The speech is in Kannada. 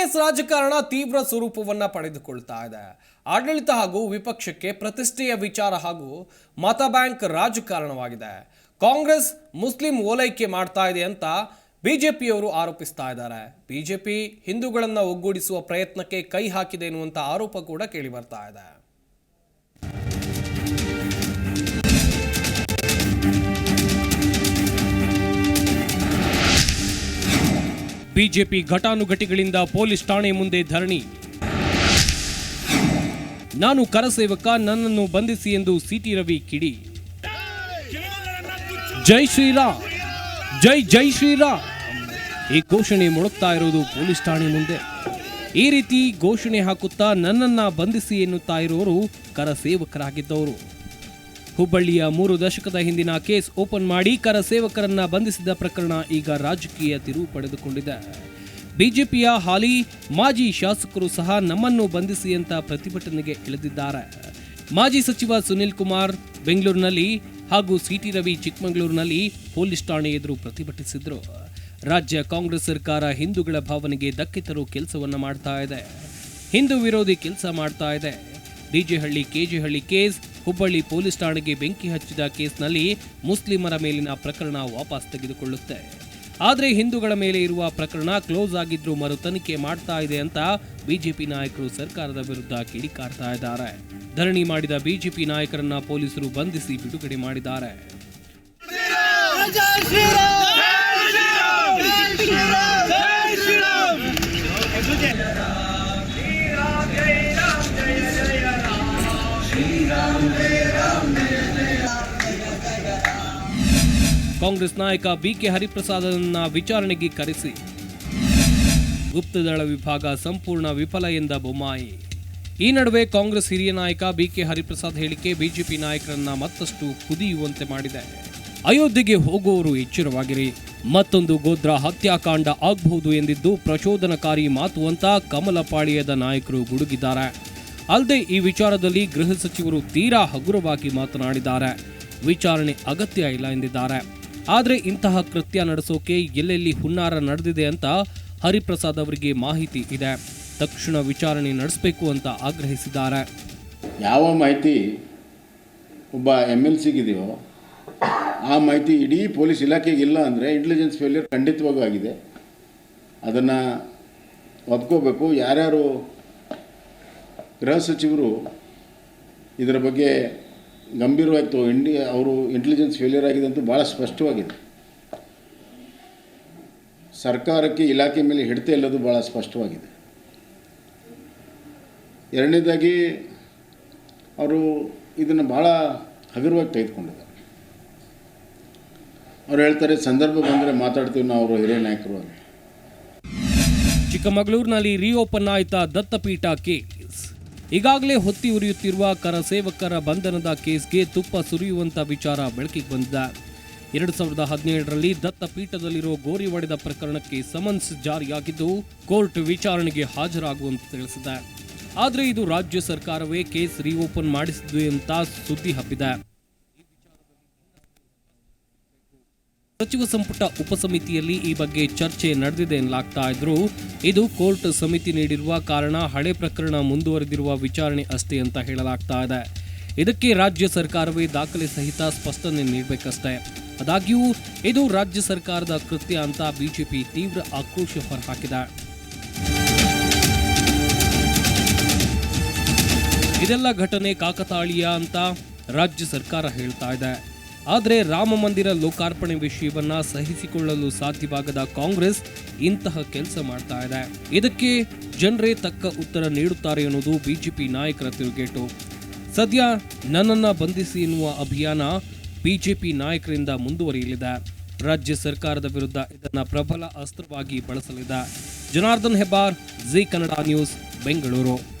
ಕೇಸ್ ರಾಜಕಾರಣ ತೀವ್ರ ಸ್ವರೂಪವನ್ನ ಪಡೆದುಕೊಳ್ತಾ ಇದೆ. ಆಡಳಿತ ಹಾಗೂ ವಿಪಕ್ಷಕ್ಕೆ ಪ್ರತಿಷ್ಠೆಯ ವಿಚಾರ ಹಾಗೂ ಮತ ಬ್ಯಾಂಕ್ ರಾಜಕಾರಣವಾಗಿದೆ. ಕಾಂಗ್ರೆಸ್ ಮುಸ್ಲಿಂ ಓಲೈಕೆ ಮಾಡ್ತಾ ಇದೆ ಅಂತ ಬಿಜೆಪಿಯವರು ಆರೋಪಿಸ್ತಾ ಇದ್ದಾರೆ. ಬಿಜೆಪಿ ಹಿಂದೂಗಳನ್ನ ಒಗ್ಗೂಡಿಸುವ ಪ್ರಯತ್ನಕ್ಕೆ ಕೈ ಹಾಕಿದೆ ಎನ್ನುವಂಥ ಆರೋಪ ಕೂಡ ಕೇಳಿ ಬರ್ತಾ ಇದೆ. ಬಿಜೆಪಿ ಘಟಾನುಘಟಿಗಳಿಂದ ಪೊಲೀಸ್ ಠಾಣೆ ಮುಂದೆ ಧರಣಿ. ನಾನು ಕರಸೇವಕ, ನನ್ನನ್ನು ಬಂಧಿಸಿ ಎಂದು ಸಿಟಿ ರವಿ ಕಿಡಿ. ಜೈ ಶ್ರೀರಾಮ್, ಜೈ ಜೈ ಶ್ರೀರಾಮ್. ಈ ಘೋಷಣೆ ಮೊಳಗ್ತಾ ಇರೋದು ಪೊಲೀಸ್ ಠಾಣೆ ಮುಂದೆ. ಈ ರೀತಿ ಘೋಷಣೆ ಹಾಕುತ್ತಾ ನನ್ನನ್ನ ಬಂಧಿಸಿ ಎನ್ನುತ್ತಾ ಇರೋರು ಕರಸೇವಕರಾಗಿದ್ದವರು. ಹುಬ್ಬಳ್ಳಿಯ ಮೂರು ದಶಕದ ಹಿಂದಿನ ಕೇಸ್ ಓಪನ್ ಮಾಡಿ ಕರ ಸೇವಕರನ್ನ ಬಂಧಿಸಿದ ಪ್ರಕರಣ ಈಗ ರಾಜಕೀಯ ತಿರುವು ಪಡೆದುಕೊಂಡಿದೆ. ಬಿಜೆಪಿಯ ಹಾಲಿ ಮಾಜಿ ಶಾಸಕರು ಸಹ ನಮ್ಮನ್ನು ಬಂಧಿಸಿ ಅಂತ ಪ್ರತಿಭಟನೆಗೆ ಇಳಿದಿದ್ದಾರೆ. ಮಾಜಿ ಸಚಿವ ಸುನಿಲ್ ಕುಮಾರ್ ಬೆಂಗಳೂರಿನಲ್ಲಿ ಹಾಗೂ ಸಿಟಿ ರವಿ ಚಿಕ್ಕಮಗಳೂರಿನಲ್ಲಿ ಪೊಲೀಸ್ ಠಾಣೆ ಎದುರು ಪ್ರತಿಭಟಿಸಿದ್ರು. ರಾಜ್ಯ ಕಾಂಗ್ರೆಸ್ ಸರ್ಕಾರ ಹಿಂದೂಗಳ ಭಾವನೆಗೆ ಧಕ್ಕೆ ತರುವ ಕೆಲಸವನ್ನ ಮಾಡ್ತಾ ಇದೆ. ಹಿಂದೂ ವಿರೋಧಿ ಕೆಲಸ ಮಾಡ್ತಾ ಇದೆ. ಡಿಜೆಹಳ್ಳಿ ಕೆಜೆಹಳ್ಳಿ ಕೇಸ್ ಹುಬ್ಬಳ್ಳಿ ಪೊಲೀಸ್ ಠಾಣೆಗೆ ಬೆಂಕಿ ಹಚ್ಚಿದ ಕೇಸ್ನಲ್ಲಿ ಮುಸ್ಲಿಮರ ಮೇಲಿನ ಪ್ರಕರಣ ವಾಪಸ್ ತೆಗೆದುಕೊಳ್ಳುತ್ತೆ. ಆದರೆ ಹಿಂದೂಗಳ ಮೇಲೆ ಇರುವ ಪ್ರಕರಣ ಕ್ಲೋಸ್ ಆಗಿದ್ರೂ ಮರು ತನಿಖೆ ಮಾಡ್ತಾ ಇದೆ ಅಂತ ಬಿಜೆಪಿ ನಾಯಕರು ಸರ್ಕಾರದ ವಿರುದ್ಧ ಕಿಡಿಕಾರ್ತಾ ಇದ್ದಾರೆ. ಧರಣಿ ಮಾಡಿದ ಬಿಜೆಪಿ ನಾಯಕರನ್ನ ಪೊಲೀಸರು ಬಂಧಿಸಿ ಬಿಡುಗಡೆ ಮಾಡಿದ್ದಾರೆ. ಕಾಂಗ್ರೆಸ್ ನಾಯಕ ಬಿಕೆ ಹರಿಪ್ರಸಾದರನ್ನ ವಿಚಾರಣೆಗೆ ಕರೆಸಿ. ಗುಪ್ತದಳ ವಿಭಾಗ ಸಂಪೂರ್ಣ ವಿಫಲ ಎಂದ ಬೊಮ್ಮಾಯಿ. ಈ ನಡುವೆ ಕಾಂಗ್ರೆಸ್ ಹಿರಿಯ ನಾಯಕ ಬಿಕೆ ಹರಿಪ್ರಸಾದ್ ಹೇಳಿಕೆ ಬಿಜೆಪಿ ನಾಯಕರನ್ನ ಮತ್ತಷ್ಟು ಕುದಿಯುವಂತೆ ಮಾಡಿದೆ. ಅಯೋಧ್ಯೆಗೆ ಹೋಗುವವರು ಎಚ್ಚರವಾಗಿರಿ. ಮತ್ತೊಂದು ಗೋದ್ರ ಹತ್ಯಾಕಾಂಡ ಆಗಬಹುದು ಎಂದಿದ್ದು ಪ್ರಚೋದನಕಾರಿ ಮಾತು ಅಂತ ಕಮಲಪಾಳ್ಯದ ನಾಯಕರು ಗುಡುಗಿದ್ದಾರೆ. ಅಲ್ಲದೆ ಈ ವಿಚಾರದಲ್ಲಿ ಗೃಹ ಸಚಿವರು ತೀರಾ ಹಗುರವಾಗಿ ಮಾತನಾಡಿದ್ದಾರೆ. ವಿಚಾರಣೆ ಅಗತ್ಯ ಇಲ್ಲ ಎಂದಿದ್ದಾರೆ. ಆದರೆ ಇಂತಹ ಕೃತ್ಯ ನಡೆಸೋಕೆ ಎಲ್ಲೆಲ್ಲಿ ಹುನ್ನಾರ ನಡೆದಿದೆ ಅಂತ ಹರಿಪ್ರಸಾದ್ ಅವರಿಗೆ ಮಾಹಿತಿ ಇದೆ. ತಕ್ಷಣ ವಿಚಾರಣೆ ನಡೆಸಬೇಕು ಅಂತ ಆಗ್ರಹಿಸಿದ್ದಾರೆ. ಯಾವ ಮಾಹಿತಿ ಒಬ್ಬ ಎಂ ಎಲ್ ಸಿಗಿದೆಯೋ ಆ ಮಾಹಿತಿ ಇಡೀ ಪೊಲೀಸ್ ಇಲಾಖೆಗೆ ಇಲ್ಲ ಅಂದರೆ ಇಂಟೆಲಿಜೆನ್ಸ್ ಫೇಲ್ಯೂರ್ ಖಂಡಿತವಾಗೂ ಆಗಿದೆ. ಅದನ್ನು ಒಪ್ಕೋಬೇಕು. ಯಾರ್ಯಾರು ಗೃಹ ಸಚಿವರು ಇದರ ಬಗ್ಗೆ ಗಂಭೀರವಾಗಿ ತೊ ಇಂಡಿ ಅವರು ಇಂಟೆಲಿಜೆನ್ಸ್ ಫೇಲಿಯರ್ ಆಗಿದೆ ಅಂತ ಭಾಳ ಸ್ಪಷ್ಟವಾಗಿದೆ. ಸರ್ಕಾರಕ್ಕೆ ಇಲಾಖೆ ಮೇಲೆ ಹಿಡಿತ ಇಲ್ಲದು ಭಾಳ ಸ್ಪಷ್ಟವಾಗಿದೆ. ಎರಡನೇದಾಗಿ, ಅವರು ಇದನ್ನು ಭಾಳ ಹಗುರವಾಗಿ ತೆಗೆದುಕೊಂಡಿದ್ದಾರೆ. ಅವ್ರು ಹೇಳ್ತಾರೆ, ಸಂದರ್ಭ ಬಂದರೆ ಮಾತಾಡ್ತೀವಿ ನಾವು, ಅವರು ಹಿರಿಯ ನಾಯಕರು. ಚಿಕ್ಕಮಗಳೂರಿನಲ್ಲಿ ರೀಓಪನ್ ಆಯಿತಾ ದತ್ತಪೀಠ ಕೇಸ್ ಈಗಾಗಲೇ ಹೊತ್ತಿ ಉರಿಯುತ್ತಿರುವ ಕರ ಸೇವಕರ ಬಂಧನದ ಕೇಸ್ಗೆ ತುಪ್ಪ ಸುರಿಯುವಂತ ವಿಚಾರ ಬೆಳಕಿಗೆ ಬಂದಿದೆ. ಎರಡು ಸಾವಿರದ ಹದಿನೇಳರಲ್ಲಿ ದತ್ತಪೀಠದಲ್ಲಿರೋ ಗೋರಿ ಒಡೆದ ಪ್ರಕರಣಕ್ಕೆ ಸಮನ್ಸ್ ಜಾರಿಯಾಗಿದ್ದು, ಕೋರ್ಟ್ ವಿಚಾರಣೆಗೆ ಹಾಜರಾಗುವಂತೆ ತಿಳಿಸಿದೆ. ಆದರೆ ಇದು ರಾಜ್ಯ ಸರ್ಕಾರವೇ ಕೇಸ್ ರೀಓಪನ್ ಮಾಡಿಸಿದೆ ಅಂತ ಸುದ್ದಿ ಹಬ್ಬಿದೆ. ಸಚಿವ ಸಂಪುಟ ಉಪಸಮಿತಿಯಲ್ಲಿ ಈ ಬಗ್ಗೆ ಚರ್ಚೆ ನಡೆದಿದೆ ಎನ್ನಲಾಗ್ತಾ ಇದ್ರು ಇದು ಕೋರ್ಟ್ ಸಮಿತಿ ನೀಡಿರುವ ಕಾರಣ ಹಳೆ ಪ್ರಕರಣ ಮುಂದುವರೆದಿರುವ ವಿಚಾರಣೆ ಅಷ್ಟೇ ಅಂತ ಹೇಳಲಾಗ್ತಾ ಇದೆ. ಇದಕ್ಕೆ ರಾಜ್ಯ ಸರ್ಕಾರವೇ ದಾಖಲೆ ಸಹಿತ ಸ್ಪಷ್ಟನೆ ನೀಡಬೇಕಷ್ಟೇ. ಆದಾಗ್ಯೂ ಇದು ರಾಜ್ಯ ಸರ್ಕಾರದ ಕೃತ್ಯ ಅಂತ ಬಿಜೆಪಿ ತೀವ್ರ ಆಕ್ರೋಶ ಹೊರಹಾಕಿದೆ. ಇದೆಲ್ಲ ಘಟನೆ ಕಾಕತಾಳೀಯ ಅಂತ ರಾಜ್ಯ ಸರ್ಕಾರ ಹೇಳ್ತಾ ಇದೆ. ಆದರೆ ರಾಮ ಮಂದಿರ ಲೋಕಾರ್ಪಣೆ ವಿಷಯವನ್ನ ಸಹಿಸಿಕೊಳ್ಳಲು ಸಾಧ್ಯವಾಗದ ಕಾಂಗ್ರೆಸ್ ಇಂತಹ ಕೆಲಸ ಮಾಡ್ತಾ ಇದೆ. ಇದಕ್ಕೆ ಜನರೇ ತಕ್ಕ ಉತ್ತರ ನೀಡುತ್ತಾರೆ ಅನ್ನೋದು ಬಿಜೆಪಿ ನಾಯಕರ ತಿರುಗೇಟು. ಸದ್ಯ ನನ್ನನ್ನ ಬಂಧಿಸಿ ಎನ್ನುವ ಅಭಿಯಾನ ಬಿಜೆಪಿ ನಾಯಕರಿಂದ ಮುಂದುವರಿಯಲಿದೆ. ರಾಜ್ಯ ಸರ್ಕಾರದ ವಿರುದ್ಧ ಇದನ್ನ ಪ್ರಬಲ ಅಸ್ತ್ರವಾಗಿ ಬಳಸಲಿದೆ. Janardhan Hebbar, Zee Kannada news, Bengaluru.